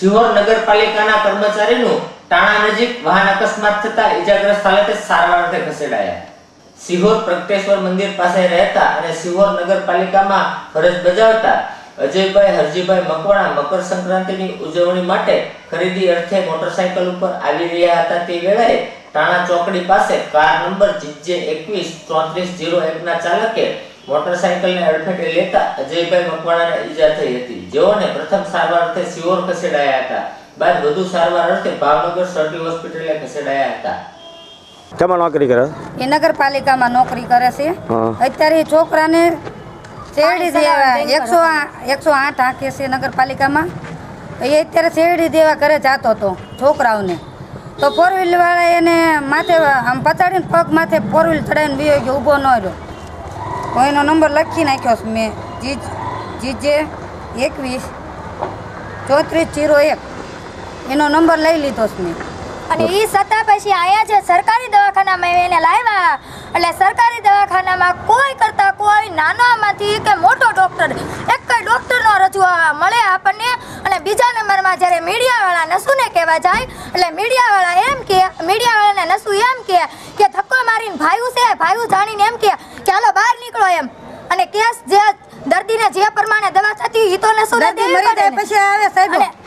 સિહોર નગરપાલિકાના કર્મચારીનું ટાણા નજીક વાહન અકસ્માત થતા ઈજાગ્રસ્ત હાલતે સારવાર અર્થે ખસેડાયા. સિહોર પ્રગટેશ્વર મંદિર પાસે રહેતા અને સિહોર નગરપાલિકામાં ફરજ બજાવતા અજયભાઈ, હરજીભાઈ મકવાણા મકર સંક્રાંતિની ઉજવણી માટે ખરીદી અર્થે મોટરસાયકલ ઉપર આવી રહ્યા હતા તે વેળાએ ટાણા ચોકડી પાસે કાર નંબર જીજે એકવીસ ચોત્રીસ જીરો એકના ચાલકે મોટરસાયકલને અડફેટે લેતા અજયભાઈ મકવાણાને ઈજા થઈ હતી. જેઓને પ્રથમ સારવાર અર્થે સિયોર ખસેડાયા હતા. બાદ વધુ સારવાર અર્થે ભાવનગર સર્ટી હોસ્પિટલે ખસેડાયા હતા. કેમાં નોકરી કરે? એ નગરપાલિકામાં નોકરી કરે છે. અત્યારે એ છોકરાને શેરડી દેવા એકસો એકસો આઠ હાંકે છે નગરપાલિકામાં. એ અત્યારે શેરડી દેવા ઘરે જતો હતો છોકરાઓને. તો ફોર વ્હીલ વાળા એને માથે આમ પચાડીને પગ માથે ફોર વ્હીલ ચડાવીને બીજો ગયો ઊભો ન રહ્યો. તો એનો નંબર લખી નાખ્યો છે મેં. જીજ જીજે એકવીસ ચોત્રીસ જીરો એક. એનો નંબર લઈ લીધો છે મેં. અને એ છતાં પછી અહીંયા જે સરકારી દવાખાનામાં એને લાવ્યા એટલે સરકારી દવાખાનામાં કોઈ કરતાં કોઈ નાનામાંથી કે મોટો ડૉક્ટર, એક કઈ ડૉક્ટરનો રજૂઆત મળે આપણને. અને બીજા નંબરમાં જ્યારે મીડિયાવાળા નસુને કહેવા જાય, એટલે મીડિયાવાળા એમ કે મીડિયાવાળાને નસુ એમ કે ધક્કો મારીને ભાયું છે, ભાયું જાણીને એમ કે નીકળો એમ. અને કેસ જે દર્દીને જે પ્રમાણે દવા થતી એ તો નસુને દર્દી મરી જાય પછી આવે સાહેબ.